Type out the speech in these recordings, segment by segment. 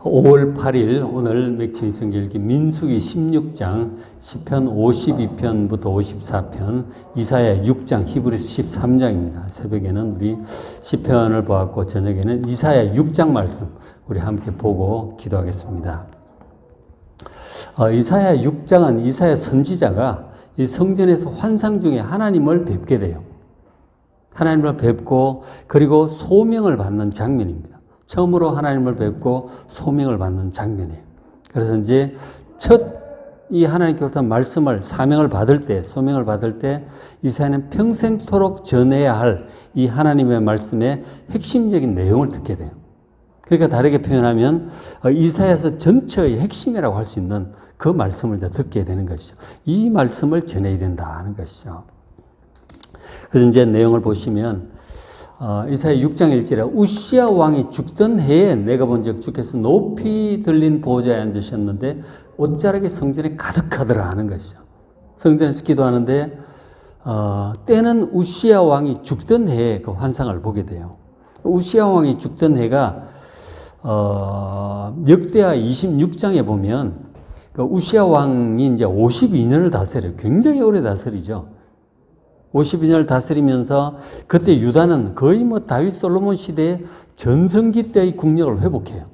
5월 8일 오늘 맥주의 성경읽기 민수기 16장 10편 52편부터 54편 이사야 6장 히브리스 13장입니다. 새벽에는 우리 10편을 보았고 저녁에는 이사야 6장 말씀 우리 함께 보고 기도하겠습니다. 어, 이사야 6장은 이사야 선지자가 이 성전에서 환상 중에 하나님을 뵙게 돼요. 하나님을 뵙고 그리고 소명을 받는 장면입니다. 처음으로 하나님을 뵙고 소명을 받는 장면이에요. 그래서 이제 첫 이 하나님께로부터 말씀을 사명을 받을 때 소명을 받을 때 이사야는 평생토록 전해야 할 이 하나님의 말씀의 핵심적인 내용을 듣게 돼요. 그러니까 다르게 표현하면 어, 이사야서 전체의 핵심이라고 할 수 있는 그 말씀을 이제 듣게 되는 것이죠. 이 말씀을 전해야 된다 하는 것이죠. 그래서 이제 내용을 보시면 어, 이사야 6장 1절에 우시아 왕이 죽던 해에 내가 본적 주께서 높이 들린 보좌에 앉으셨는데 옷자락이 성전에 가득하더라 하는 것이죠. 성전에서 기도하는데 어, 때는 우시아 왕이 죽던 해에 그 환상을 보게 돼요. 우시아 왕이 죽던 해가 어, 역대하 26장에 보면 그 우시아 왕이 이제 52년을 다스려요. 굉장히 오래 다스리죠. 52년을 다스리면서 그때 유다는 거의 뭐 다윗 솔로몬 시대의 전성기 때의 국력을 회복해요.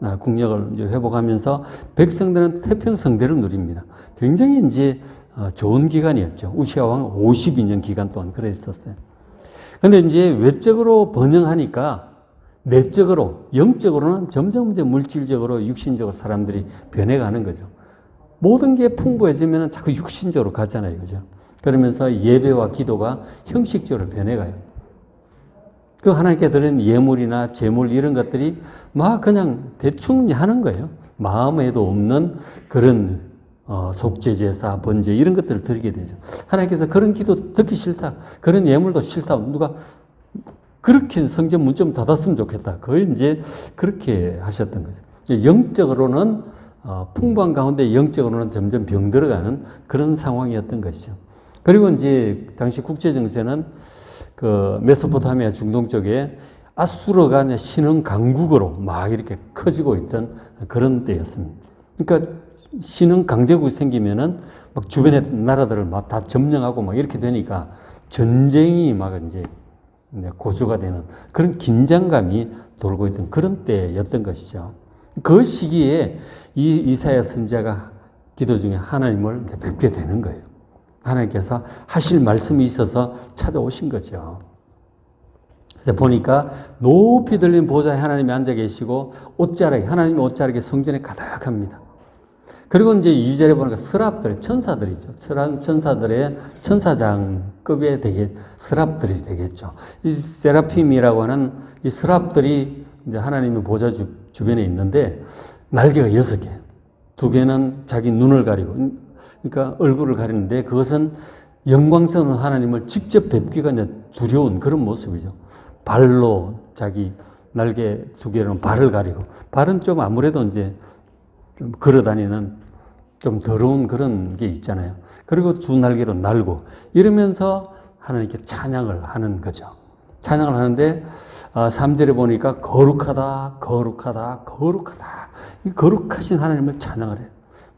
아, 국력을 이제 회복하면서 백성들은 태평성대를 누립니다. 굉장히 이제 어, 좋은 기간이었죠. 우시아 왕 52년 기간 동안 그랬었어요. 근데 이제 외적으로 번영하니까 내적으로, 영적으로는 점점 이제 물질적으로, 육신적으로 사람들이 변해가는 거죠. 모든 게 풍부해지면 자꾸 육신적으로 가잖아요. 그죠? 그러면서 예배와 기도가 형식적으로 변해가요. 그 하나님께 드리는 예물이나 재물 이런 것들이 막 그냥 대충 하는 거예요. 마음에도 없는 그런 어, 속죄제사, 번제 이런 것들을 드리게 되죠. 하나님께서 그런 기도 듣기 싫다. 그런 예물도 싫다. 누가 그렇게 성전 문 좀 닫았으면 좋겠다. 거의 이제 그렇게 하셨던 거죠. 영적으로는 어, 풍부한 가운데 영적으로는 점점 병 들어가는 그런 상황이었던 것이죠. 그리고 이제 당시 국제 정세는 그 메소포타미아 중동 쪽에 아수르가 신흥 강국으로 막 이렇게 커지고 있던 그런 때였습니다. 그러니까 신흥 강대국이 생기면은 막 주변의 나라들을 막 다 점령하고 막 이렇게 되니까 전쟁이 막 이제 고조가 되는 그런 긴장감이 돌고 있던 그런 때였던 것이죠. 그 시기에 이 이사야 선자가 기도 중에 하나님을 뵙게 되는 거예요. 하나님께서 하실 말씀이 있어서 찾아오신 거죠. 보니까 높이 들린 보좌에 하나님이 앉아 계시고 옷자락이 하나님의 옷자락이 성전에 가득합니다. 그리고 이제 2절에 보니까 스랍들, 천사들이죠. 천사들의 천사장급의 되게 스랍들이 되겠죠. 이 세라핌이라고 하는 이 스랍들이 이제 하나님의 보좌 주, 주변에 있는데 날개가 여섯 개. 두 개는 자기 눈을 가리고 그러니까 얼굴을 가리는데 그것은 영광스러운 하나님을 직접 뵙기가 두려운 그런 모습이죠. 발로 자기 날개 두 개로는 발을 가리고 발은 좀 아무래도 이제 좀 걸어 다니는 좀 더러운 그런 게 있잖아요. 그리고 두 날개로 날고 이러면서 하나님께 찬양을 하는 거죠. 찬양을 하는데 3절에 아, 보니까 거룩하다, 거룩하다, 거룩하다. 이 거룩하신 하나님을 찬양을 해요.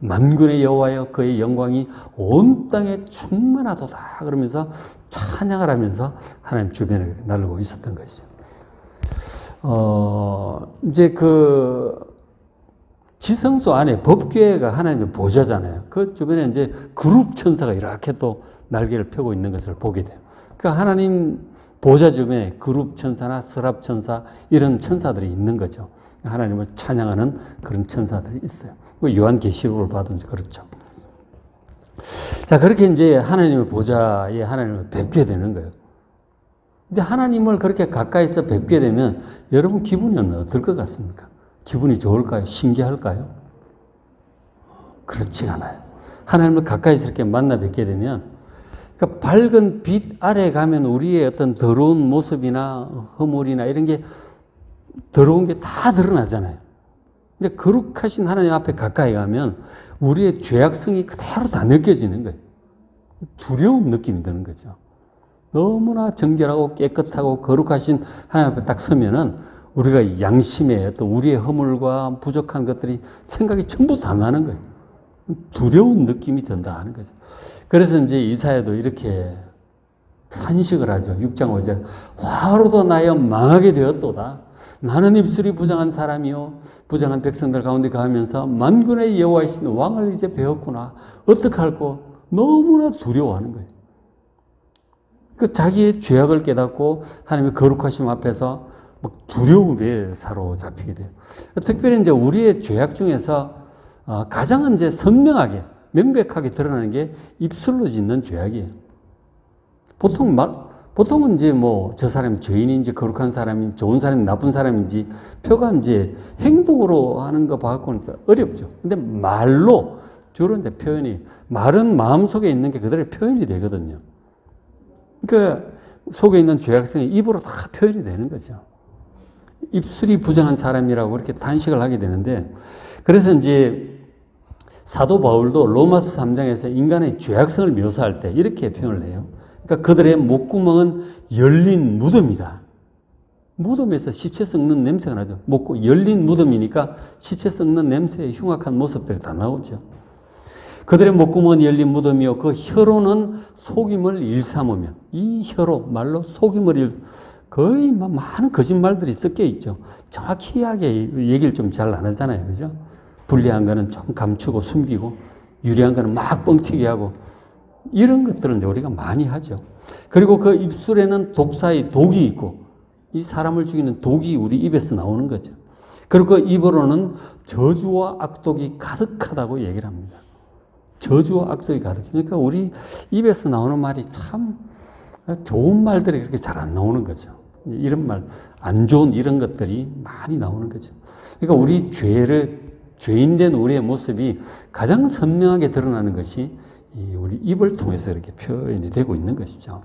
만군의 여호와여 그의 영광이 온 땅에 충만하도다 그러면서 찬양을 하면서 하나님 주변을 날고 있었던 것이죠. 어, 이제 그 지성소 안에 법궤가 하나님의 보좌잖아요. 그 주변에 이제 그룹 천사가 이렇게 또 날개를 펴고 있는 것을 보게 돼요. 그러니까 하나님 보좌 주변에 그룹 천사나 서랍 천사 이런 천사들이 있는 거죠. 하나님을 찬양하는 그런 천사들이 있어요. 그 요한계시록을 봐도 그렇죠. 자, 그렇게 이제 하나님의 보좌에 하나님을 뵙게 되는 거예요. 근데 하나님을 그렇게 가까이서 뵙게 되면 여러분 기분이 어떨 것 같습니까? 기분이 좋을까요? 신기할까요? 그렇지 않아요. 하나님을 가까이서 이렇게 만나 뵙게 되면 그러니까 밝은 빛 아래 가면 우리의 어떤 더러운 모습이나 허물이나 이런 게 더러운 게 다 드러나잖아요. 근데 거룩하신 하나님 앞에 가까이 가면 우리의 죄악성이 그대로 다 느껴지는 거예요. 두려움 느낌이 드는 거죠. 너무나 정결하고 깨끗하고 거룩하신 하나님 앞에 딱 서면은 우리가 양심에 또 우리의 허물과 부족한 것들이 생각이 전부 다 나는 거예요. 두려운 느낌이 든다 하는 거죠. 그래서 이제 이사야도 이렇게 탄식을 하죠. 6장 5절. 화로도 나여 망하게 되었도다. 나는 입술이 부정한 사람이요. 부정한 백성들 가운데 가면서 만군의 여호와이신 왕을 이제 배웠구나. 어떡할꼬? 너무나 두려워하는 거예요. 그 자기의 죄악을 깨닫고 하나님의 거룩하심 앞에서 막 두려움에 사로잡히게 돼요. 특별히 이제 우리의 죄악 중에서 어, 가장 이제 선명하게 명백하게 드러나는 게 입술로 짓는 죄악이에요. 보통 말 보통은 이제 뭐 저 사람이 죄인인지 거룩한 사람인지 좋은 사람인지 나쁜 사람인지 표가 이제 행동으로 하는 거 봐갖고는 어렵죠. 근데 말로 주로 이제 표현이 말은 마음 속에 있는 게 그대로 표현이 되거든요. 그러니까 속에 있는 죄악성이 입으로 다 표현이 되는 거죠. 입술이 부정한 사람이라고 그렇게 단식을 하게 되는데 그래서 이제 사도 바울도 로마서 3장에서 인간의 죄악성을 묘사할 때 이렇게 표현을 해요. 그러니까 그들의 목구멍은 열린 무덤이다. 무덤에서 시체 썩는 냄새가 나죠. 목구 열린 무덤이니까 시체 썩는 냄새의 흉악한 모습들이 다 나오죠. 그들의 목구멍은 열린 무덤이요. 그 혀로는 속임을 일삼으며 이 혀로 말로 속임을 일 거의 막 많은 거짓말들이 섞여 있죠. 정확히하게 얘기를 좀 잘 안 하잖아요. 그죠? 불리한 거는 좀 감추고 숨기고 유리한 거는 막 뻥튀기 하고 이런 이제 우리가 많이 하죠. 그리고 그 입술에는 독사의 독이 있고 이 사람을 죽이는 독이 우리 입에서 나오는 거죠. 그리고 그 입으로는 저주와 악독이 가득하다고 얘기를 합니다. 저주와 악독이 가득. 그러니까 우리 입에서 나오는 말이 참 좋은 말들이 그렇게 잘 안 나오는 거죠. 이런 말, 안 좋은 이런 것들이 많이 나오는 거죠. 그러니까 우리 죄를, 죄인된 우리의 모습이 가장 선명하게 드러나는 것이 우리 입을 통해서 이렇게 표현이 되고 있는 것이죠.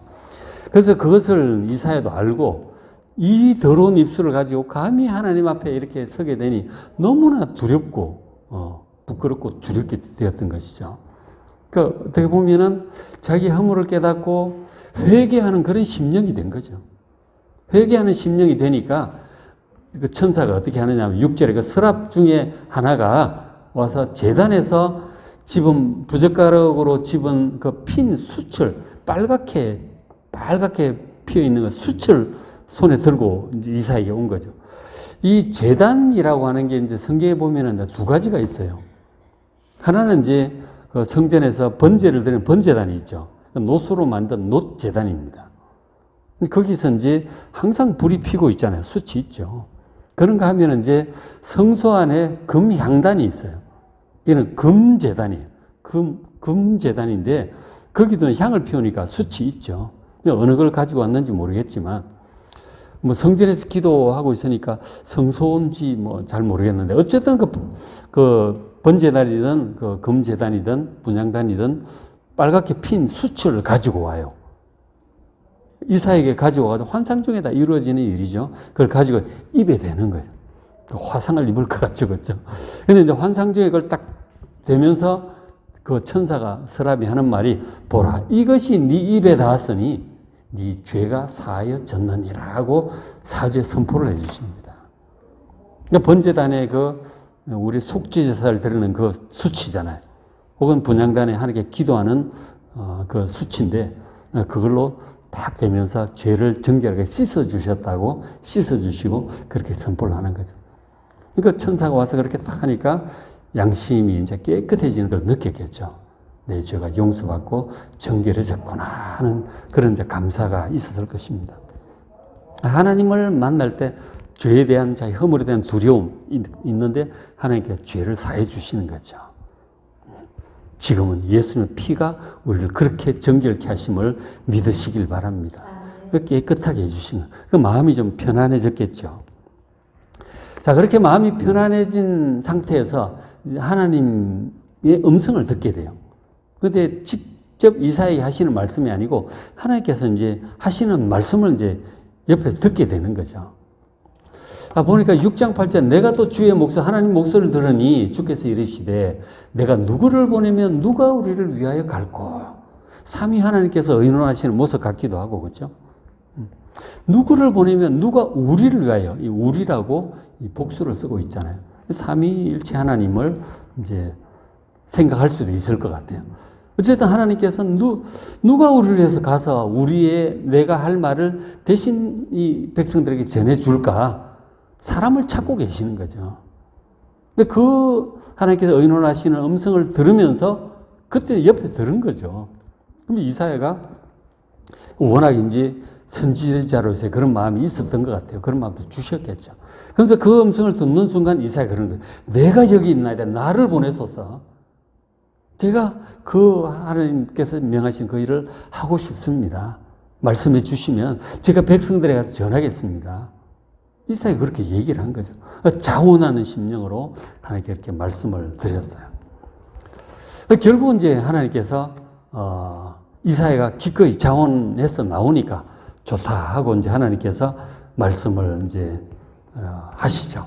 그래서 그것을 이사야도 알고 이 더러운 입술을 가지고 감히 하나님 앞에 이렇게 서게 되니 너무나 두렵고, 어, 부끄럽고 두렵게 되었던 것이죠. 그 어떻게 보면은 자기 허물을 깨닫고 회개하는 그런 심령이 된 거죠. 회개하는 심령이 되니까 그 천사가 어떻게 하느냐 하면 6절에 그 서랍 중에 하나가 와서 재단에서 집은 부젓가락으로 집은 그 핀 수철 빨갛게 빨갛게 피어 있는 그 수철 손에 들고 이제 이사에게 온 거죠. 이 재단이라고 하는 게 이제 성경에 보면은 두 가지가 있어요. 하나는 이제 그 성전에서 번제를 드리는 번제단이 있죠. 노수로 만든 노재단입니다. 거기서 이제 항상 불이 피고 있잖아요. 수치 있죠. 그런가 하면 이제 성소 안에 금향단이 있어요. 이는 금재단이에요. 금, 금재단인데 거기도 향을 피우니까 수치 있죠. 어느 걸 가지고 왔는지 모르겠지만 뭐 성전에서 기도하고 있으니까 성소인지 뭐 잘 모르겠는데 어쨌든 그, 그 번제단이든 그 금재단이든 분양단이든 빨갛게 핀 수철을 가지고 와요. 이사에게 가지고 가서 환상 중에 다 이루어지는 일이죠. 그걸 가지고 입에 대는 거예요. 그 화상을 입을 것 같죠, 그죠? 근데 이제 환상 중에 그걸 딱 대면서 그 천사가 서랍이 하는 말이 보라, 이것이 네 입에 닿았으니 네 죄가 사하여졌느니라 하고 사죄 선포를 해주십니다. 그러니까 번제단에 그 우리 속죄 제사를 드리는 그 수치잖아요. 혹은 분양단에 하나님께 기도하는 어, 그 수치인데 그걸로 딱 되면서 죄를 정결하게 씻어 주셨다고 씻어 주시고 그렇게 선포를 하는 거죠. 그러니까 천사가 와서 그렇게 딱 하니까 양심이 이제 깨끗해지는 걸 느꼈겠죠. 내 죄가 용서받고 정결해졌구나 하는 그런 이제 감사가 있었을 것입니다. 하나님을 만날 때 죄에 대한 자기 허물에 대한 두려움 있는데 하나님께 죄를 사해 주시는 거죠. 지금은 예수님의 피가 우리를 그렇게 정결케 하심을 믿으시길 바랍니다. 깨끗하게 해주시는 그 마음이 좀 편안해졌겠죠. 자 그렇게 마음이 편안해진 상태에서 하나님의 음성을 듣게 돼요. 근데 직접 이사에게 하시는 말씀이 아니고 하나님께서 이제 하시는 말씀을 이제 옆에서 듣게 되는 거죠. 아, 보니까 6장 8절 내가 또 주의 목소 하나님 목소리를 들으니 주께서 이르시되 내가 누구를 보내면 누가 우리를 위하여 갈고 삼위 하나님께서 의논하시는 모습 같기도 하고 그렇죠? 누구를 보내면 누가 우리를 위하여 이 우리라고 이 복수를 쓰고 있잖아요. 삼위일체 하나님을 이제 생각할 수도 있을 것 같아요. 어쨌든 하나님께서 누, 누가 우리를 위해서 가서 우리의 내가 할 말을 대신 이 백성들에게 전해줄까? 사람을 찾고 계시는 거죠. 근데 그 하나님께서 의논하시는 음성을 들으면서 그때 옆에 들은 거죠. 그럼 이사야가 워낙 이제 선지자로서의 그런 마음이 있었던 것 같아요. 그런 마음도 주셨겠죠. 그래서 그 음성을 듣는 순간 이사야 그런 거예요. 내가 여기 있나이다. 나를 보내소서. 제가 그 하나님께서 명하신 그 일을 하고 싶습니다. 말씀해 주시면 제가 백성들에 가서 전하겠습니다. 이사야 그렇게 얘기를 한 거죠. 자원하는 심령으로 하나님께 이렇게 말씀을 드렸어요. 결국 이제 하나님께서 어, 이사야가 기꺼이 자원해서 나오니까 좋다 하고 이제 하나님께서 말씀을 이제 어, 하시죠.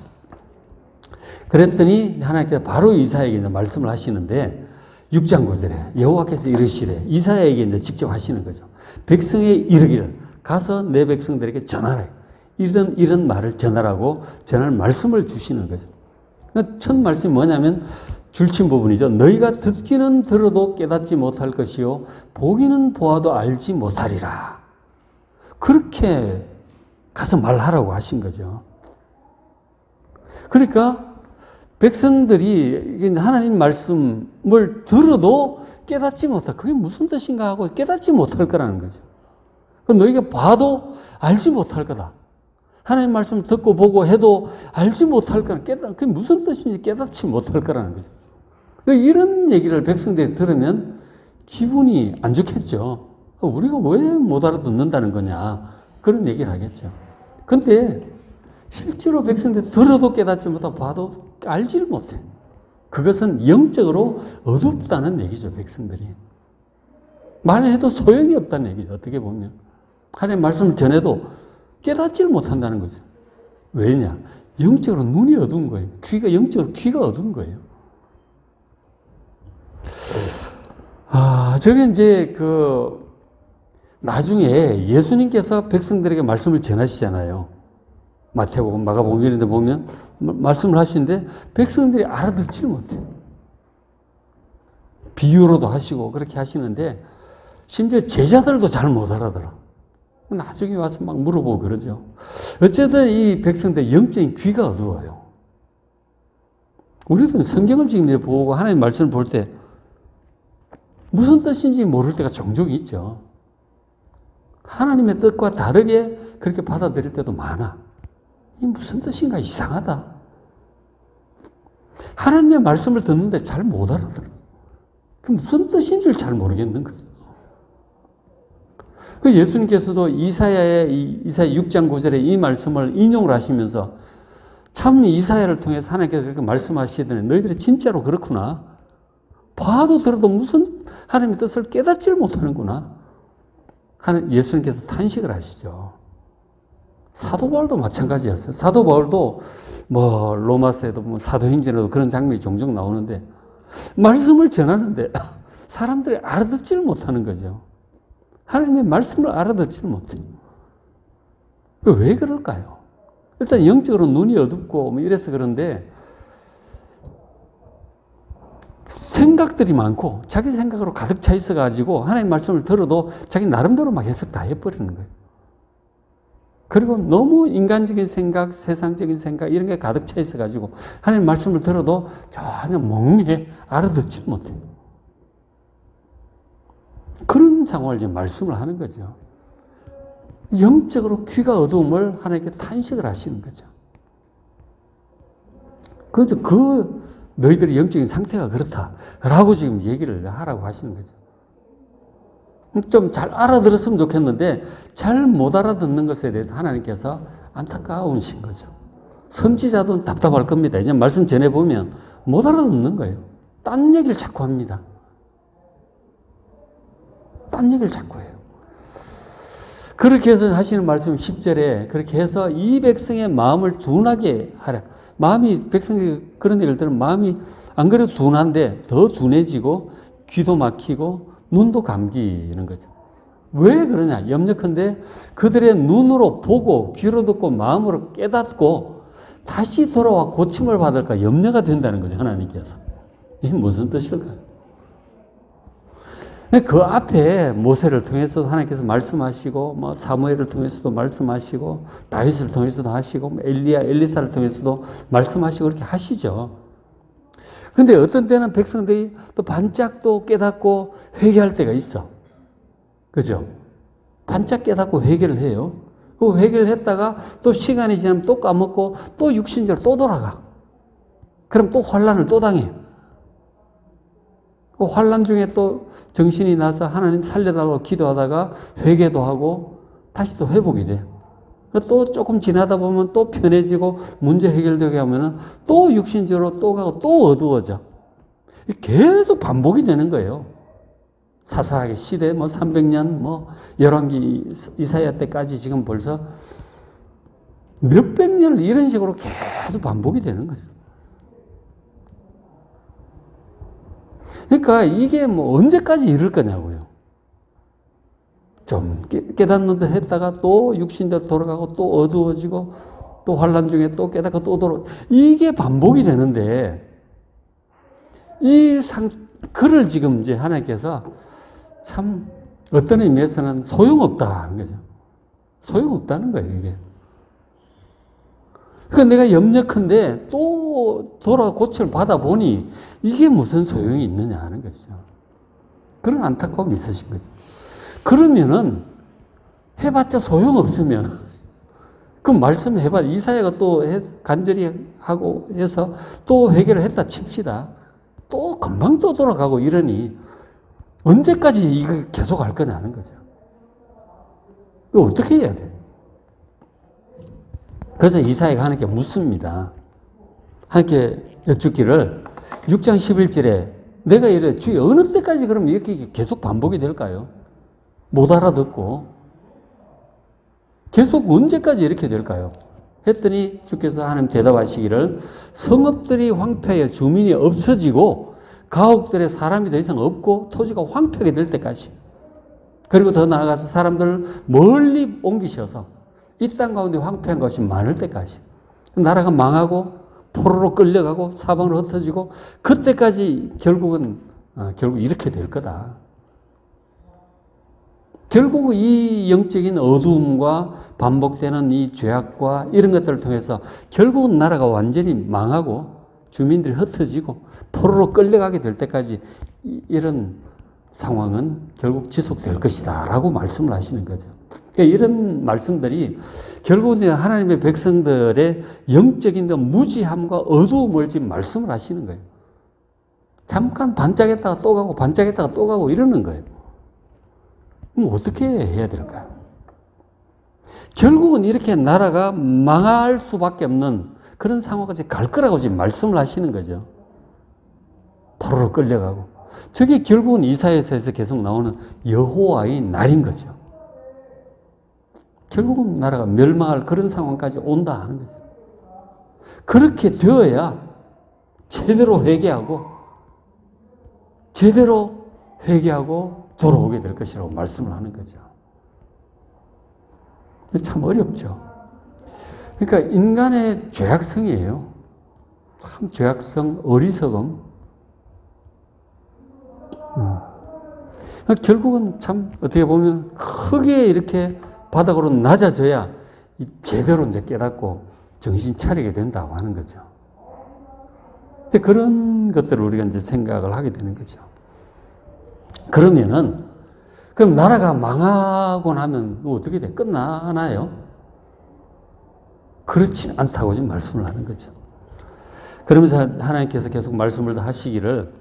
그랬더니 하나님께서 바로 이사야에게 이제 말씀을 하시는데 6장 9절에 여호와께서 이르시되 이사야에게 이제 직접 하시는 거죠. 백성에 이르기를 가서 내 백성들에게 전하라. 이런 이런 말을 전하라고 전할 말씀을 주시는 거죠. 그러니까 첫 말씀이 뭐냐면 줄친 부분이죠. 너희가 듣기는 들어도 깨닫지 못할 것이요 보기는 보아도 알지 못하리라. 그렇게 가서 말하라고 하신 거죠. 그러니까 백성들이 하나님 말씀을 들어도 깨닫지 못할, 그게 무슨 뜻인가 하고 깨닫지 못할 거라는 거죠. 너희가 봐도 알지 못할 거다. 하나님 말씀 듣고 보고 해도 알지 못할 거라. 깨닫, 그게 무슨 뜻인지 깨닫지 못할 거라는 거죠. 이런 얘기를 백성들이 들으면 기분이 안 좋겠죠. 우리가 왜 못 알아듣는다는 거냐. 그런 얘기를 하겠죠. 근데 실제로 백성들 들어도 깨닫지 못하고 봐도 알지를 못해. 그것은 영적으로 어둡다는 얘기죠, 백성들이. 말해도 소용이 없다는 얘기죠, 어떻게 보면. 하나님 말씀을 전해도 깨닫지를 못한다는 거죠. 왜냐? 영적으로 눈이 어두운 거예요. 귀가, 영적으로 귀가 어두운 거예요. 아, 저게 이제 그, 나중에 예수님께서 백성들에게 말씀을 전하시잖아요. 마태복음, 마가복음 이런 데 보면 말씀을 하시는데 백성들이 알아듣지를 못해요. 비유로도 하시고 그렇게 하시는데 심지어 제자들도 잘 못 알아들어. 나중에 와서 막 물어보고 그러죠. 어쨌든 이 백성들 영적인 귀가 어두워요. 우리도 성경을 지금 보고 하나님 말씀을 볼 때 무슨 뜻인지 모를 때가 종종 있죠. 하나님의 뜻과 다르게 그렇게 받아들일 때도 많아. 이 무슨 뜻인가 이상하다. 하나님의 말씀을 듣는데 잘 못 알아들어. 그 무슨 뜻인 줄 잘 모르겠는 거예요. 그 예수님께서도 이사야의 이사야 6장 9절에 이 말씀을 인용을 하시면서 참 이사야를 통해서 하나님께서 그렇게 말씀하시더니 너희들이 진짜로 그렇구나. 봐도 들어도 무슨 하나님의 뜻을 깨닫지를 못하는구나. 하는 예수님께서 탄식을 하시죠. 사도 바울도 마찬가지였어요. 사도 바울도 뭐 로마서에도 뭐 사도행전에도 그런 장면이 종종 나오는데 말씀을 전하는데 사람들이 알아듣지를 못하는 거죠. 하나님의 말씀을 알아듣지를 못해요. 왜 그럴까요? 일단 영적으로 눈이 어둡고 뭐 이래서 그런데 생각들이 많고 자기 생각으로 가득 차 있어 가지고 하나님 말씀을 들어도 자기 나름대로 막 해석 다 해버리는 거예요. 그리고 너무 인간적인 생각, 세상적인 생각 이런 게 가득 차 있어 가지고 하나님 말씀을 들어도 전혀 멍해 알아듣지 못해. 그런 상황을 지금 말씀을 하는 거죠. 영적으로 귀가 어두움을 하나님께 탄식을 하시는 거죠. 그래서 그 너희들의 영적인 상태가 그렇다라고 지금 얘기를 하라고 하시는 거죠. 좀 잘 알아들었으면 좋겠는데 잘 못 알아듣는 것에 대해서 하나님께서 안타까우신 거죠. 선지자도 답답할 겁니다. 이제 말씀 전해 보면 못 알아듣는 거예요. 딴 얘기를 자꾸 합니다. 딴 얘기를 자꾸 해요. 그렇게 해서 하시는 말씀 10절에 그렇게 해서 이 백성의 마음을 둔하게 하라. 마음이 백성이 그런 얘기를 들으면 마음이 안 그래도 둔한데 더 둔해지고 귀도 막히고 눈도 감기는 거죠. 왜 그러냐? 염려컨대 그들의 눈으로 보고 귀로 듣고 마음으로 깨닫고 다시 돌아와 고침을 받을까 염려가 된다는 거죠. 하나님께서. 이게 무슨 뜻일까요? 그 앞에 모세를 통해서도 하나님께서 말씀하시고, 뭐 사무엘을 통해서도 말씀하시고, 다윗을 통해서도 하시고, 뭐 엘리야, 엘리사를 통해서도 말씀하시고 그렇게 하시죠. 근데 어떤 때는 백성들이 또 반짝 또 깨닫고 회개할 때가 있어. 그죠? 반짝 깨닫고 회개를 해요. 그 회개를 했다가 또 시간이 지나면 또 까먹고 또 육신적으로 또 돌아가. 그럼 또 환란을 또 당해. 그 환란 중에 또 정신이 나서 하나님 살려달라고 기도하다가 회개도 하고 다시 또 회복이 돼. 또 조금 지나다 보면 또 편해지고 문제 해결되게 하면은 또 육신적으로 또 가고 또 어두워져. 계속 반복이 되는 거예요. 사사하게 시대 뭐 300년 뭐 열왕기 이사야 때까지 지금 벌써 몇백 년을 이런 식으로 계속 반복이 되는 거예요. 그러니까 이게 뭐 언제까지 이럴 거냐고요. 좀 깨닫는 듯 했다가 또 육신대로 돌아가고 또 어두워지고 또 환란 중에 또 깨닫고 또 돌아 이게 반복이 되는데 이 상, 글을 지금 이제 하나님께서 참 어떤 의미에서는 소용없다는 거죠. 소용없다는 거예요, 이게. 그 내가 염려컨대 또 돌아 고침을 받아보니 이게 무슨 소용이 있느냐 하는 거죠. 그런 안타까움이 있으신 거죠. 그러면은 해봤자 소용없으면 그 말씀 해봐 이사야가 또 간절히 하고 해서 또 회개를 했다 칩시다. 또 금방 또 돌아가고 이러니 언제까지 이거 계속 할 거냐는 거죠. 이거 어떻게 해야 돼? 그래서 이사야가 하나님께 묻습니다. 하나님께 여쭙기를 6장 11절에 내가 이래 주여 어느 때까지 그럼 이렇게 계속 반복이 될까요? 못 알아듣고 계속 언제까지 이렇게 될까요? 했더니 주께서 하나님 대답하시기를 성읍들이 황폐해 주민이 없어지고 가옥들의 사람이 더 이상 없고 토지가 황폐하게 될 때까지 그리고 더 나아가서 사람들을 멀리 옮기셔서 이 땅 가운데 황폐한 것이 많을 때까지 나라가 망하고 포로로 끌려가고 사방으로 흩어지고 그때까지 결국은 아, 결국 이렇게 될 거다. 결국 이 영적인 어두움과 반복되는 이 죄악과 이런 것들을 통해서 결국은 나라가 완전히 망하고 주민들이 흩어지고 포로로 끌려가게 될 때까지 이런 상황은 결국 지속될 것이다 라고 말씀을 하시는 거죠. 그러니까 이런 말씀들이 결국은 하나님의 백성들의 영적인 무지함과 어두움을 지금 말씀을 하시는 거예요. 잠깐 반짝했다가 또 가고 반짝했다가 또 가고 이러는 거예요. 그럼 어떻게 해야 될까요? 결국은 이렇게 나라가 망할 수밖에 없는 그런 상황까지 갈 거라고 지금 말씀을 하시는 거죠. 포로로 끌려가고. 저게 결국은 이사야서에서 계속 나오는 여호와의 날인 거죠. 결국은 나라가 멸망할 그런 상황까지 온다 하는 거죠. 그렇게 되어야 제대로 회개하고 제대로 회개하고 돌아오게 될 것이라고 말씀을 하는 거죠. 참 어렵죠. 그러니까 인간의 죄악성이에요. 참 죄악성, 어리석음. 음. 결국은 참 어떻게 보면 크게 이렇게 바닥으로 낮아져야 제대로 이제 깨닫고 정신 차리게 된다고 하는 거죠. 이제 그런 것들을 우리가 이제 생각을 하게 되는 거죠. 그러면은, 그럼 나라가 망하고 나면 어떻게 돼? 끝나나요? 그렇지 않다고 지금 말씀을 하는 거죠. 그러면서 하나님께서 계속 말씀을 하시기를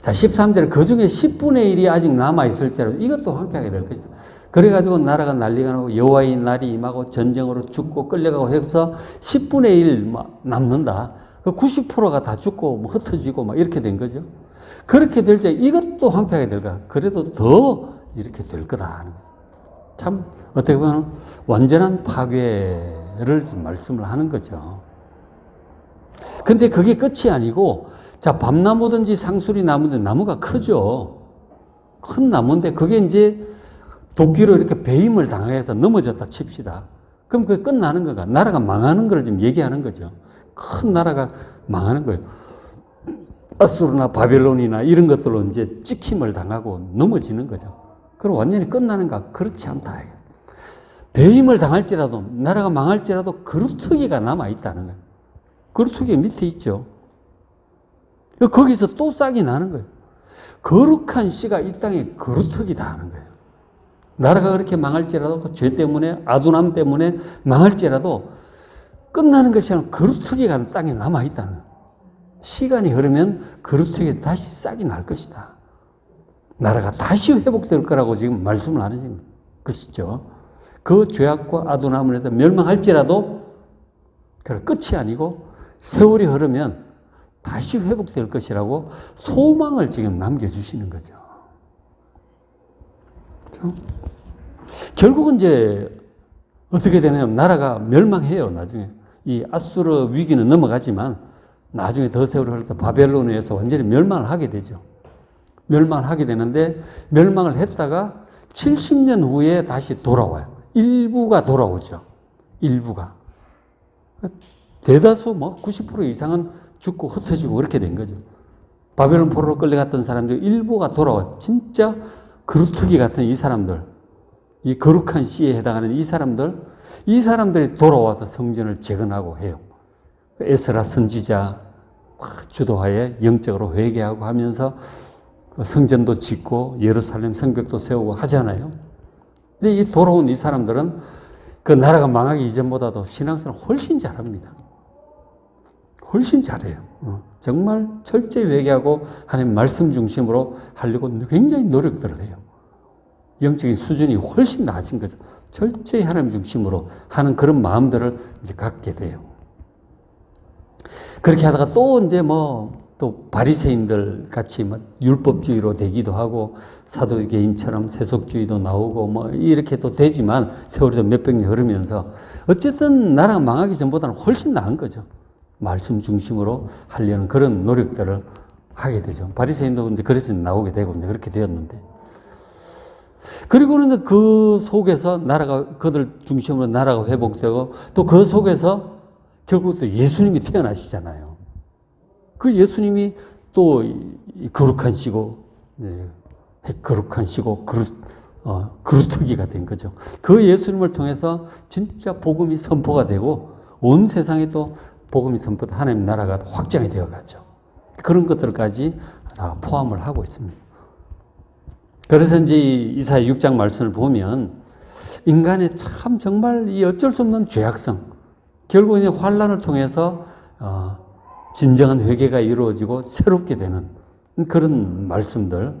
자, 13절 그 중에 10분의 1이 아직 남아있을 때라도 이것도 황폐하게 될 것이다. 그래가지고 나라가 난리가 나고 여호와의 날이 임하고 전쟁으로 죽고 끌려가고 해서 10분의 1 남는다. 그 90%가 다 죽고 뭐 흩어지고 막 이렇게 된 거죠. 그렇게 될 때 이것도 황폐하게 될 거야. 그래도 더 이렇게 될 거다 하는 거죠. 참 어떻게 보면 완전한 파괴를 말씀을 하는 거죠. 근데 그게 끝이 아니고 자 밤나무든지 상수리 나무든 나무가 크죠. 큰 나무인데 그게 이제 도끼로 이렇게 배임을 당해서 넘어졌다 칩시다. 그럼 그게 끝나는 거가 나라가 망하는 걸 지금 얘기하는 거죠. 큰 나라가 망하는 거예요. 아수르나 바벨론이나 이런 것들로 이제 찍힘을 당하고 넘어지는 거죠. 그럼 완전히 끝나는가? 그렇지 않다. 배임을 당할지라도 나라가 망할지라도 그루터기가 남아 있다는 거예요. 그루터기 밑에 있죠. 거기서 또 싹이 나는 거예요. 거룩한 씨가 이 땅에 그루터기다 하는 거예요. 나라가 그렇게 망할지라도 그 죄 때문에 아둔함 때문에 망할지라도 끝나는 것이 아니라 그루터기가 땅에 남아 있다는. 시간이 흐르면 그루터기 다시 싹이 날 것이다. 나라가 다시 회복될 거라고 지금 말씀을 하는 것이죠. 그 죄악과 아둔함을 해서 멸망할지라도 그 끝이 아니고 세월이 흐르면 다시 회복될 것이라고 소망을 지금 남겨주시는 거죠. 그렇죠? 결국은 이제 어떻게 되냐면 나라가 멸망해요, 나중에. 이 아수르 위기는 넘어가지만 나중에 더 세월이 흐르다 바벨론에 의해서 완전히 멸망을 하게 되죠. 멸망을 하게 되는데 멸망을 했다가 70년 후에 다시 돌아와요. 일부가 돌아오죠. 일부가. 대다수 뭐 90% 이상은 죽고 흩어지고 그렇게 된 거죠. 바벨론 포로로 끌려갔던 사람들 일부가 돌아와. 진짜 그루터기 같은 이 사람들, 이 거룩한 씨에 해당하는 이 사람들, 이 사람들이 돌아와서 성전을 재건하고 해요. 에스라 선지자 주도하에 영적으로 회개하고 하면서 성전도 짓고 예루살렘 성벽도 세우고 하잖아요. 근데 이 돌아온 이 사람들은 그 나라가 망하기 이전보다도 신앙생활 훨씬 잘합니다. 훨씬 잘해요. 어, 정말 철저히 회개하고 하나님 말씀 중심으로 하려고 굉장히 노력들을 해요. 영적인 수준이 훨씬 낮은 거죠. 철저히 하나님 중심으로 하는 그런 마음들을 이제 갖게 돼요. 그렇게 하다가 또 이제 뭐 또 바리새인들 같이 뭐 율법주의로 되기도 하고 사도개인처럼 세속주의도 나오고 뭐 이렇게 또 되지만 세월이 몇백 년 흐르면서 어쨌든 나라가 망하기 전보다는 훨씬 나은 거죠. 말씀 중심으로 하려는 그런 노력들을 하게 되죠. 바리새인도 이제 그래서 나오게 되고 이제 그렇게 되었는데 그리고는 그 속에서 나라가 그들 중심으로 나라가 회복되고 또 그 속에서 결국 또 예수님이 태어나시잖아요. 그 예수님이 또 거룩한 시고 네, 거룩한 시고 그릇 어, 그루터기가 된 거죠. 그 예수님을 통해서 진짜 복음이 선포가 되고 온 세상에 또 복음이 선포돼 하나님 나라가 확장이 되어 가죠. 그런 것들까지 다 포함을 하고 있습니다. 그래서 이제 이사야 6장 말씀을 보면 인간의 참 정말 이 어쩔 수 없는 죄악성 결국 이제 환란을 통해서 어, 진정한 회개가 이루어지고 새롭게 되는 그런 말씀들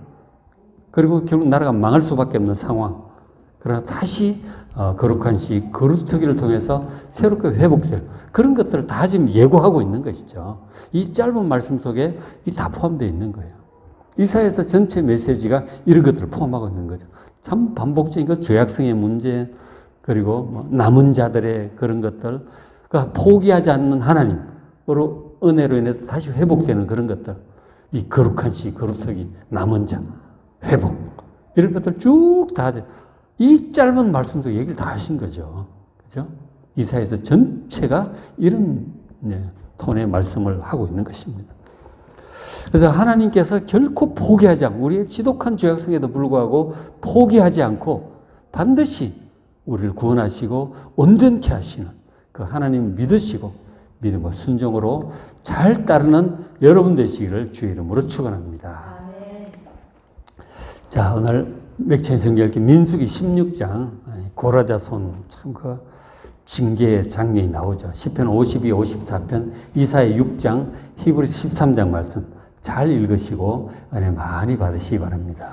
그리고 결국 나라가 망할 수밖에 없는 상황 그러나 다시 어, 거룩한 시 거룩터기를 통해서 새롭게 회복될 그런 것들을 다 지금 예고하고 있는 것이죠. 이 짧은 말씀 속에 이 다 포함되어 있는 거예요. 이사에서 전체 메시지가 이런 것들을 포함하고 있는 거죠. 참 반복적인 그 죄악성의 문제 그리고 뭐 남은 자들의 그런 것들 그 포기하지 않는 하나님으로 은혜로 인해서 다시 회복되는 그런 것들 이 거룩한 시 거룩하기 남은 자 회복 이런 것들 쭉 다 이 짧은 말씀도 얘기를 다 하신 거죠. 그죠? 이사에서 전체가 이런 네, 톤의 말씀을 하고 있는 것입니다. 그래서 하나님께서 결코 포기하지 않고 우리의 지독한 죄악성에도 불구하고 포기하지 않고 반드시 우리를 구원하시고 온전케 하시는 그 하나님 믿으시고 믿음과 순종으로 잘 따르는 여러분 되시기를 주의 이름으로 축원합니다. 자 오늘 맥체인 성경기 민수기 16장 고라자 손 참 그 징계의 장면이 나오죠. 10편 52, 54편 이사의 6장 히브리서 13장 말씀 잘 읽으시고 은혜 많이 받으시기 바랍니다.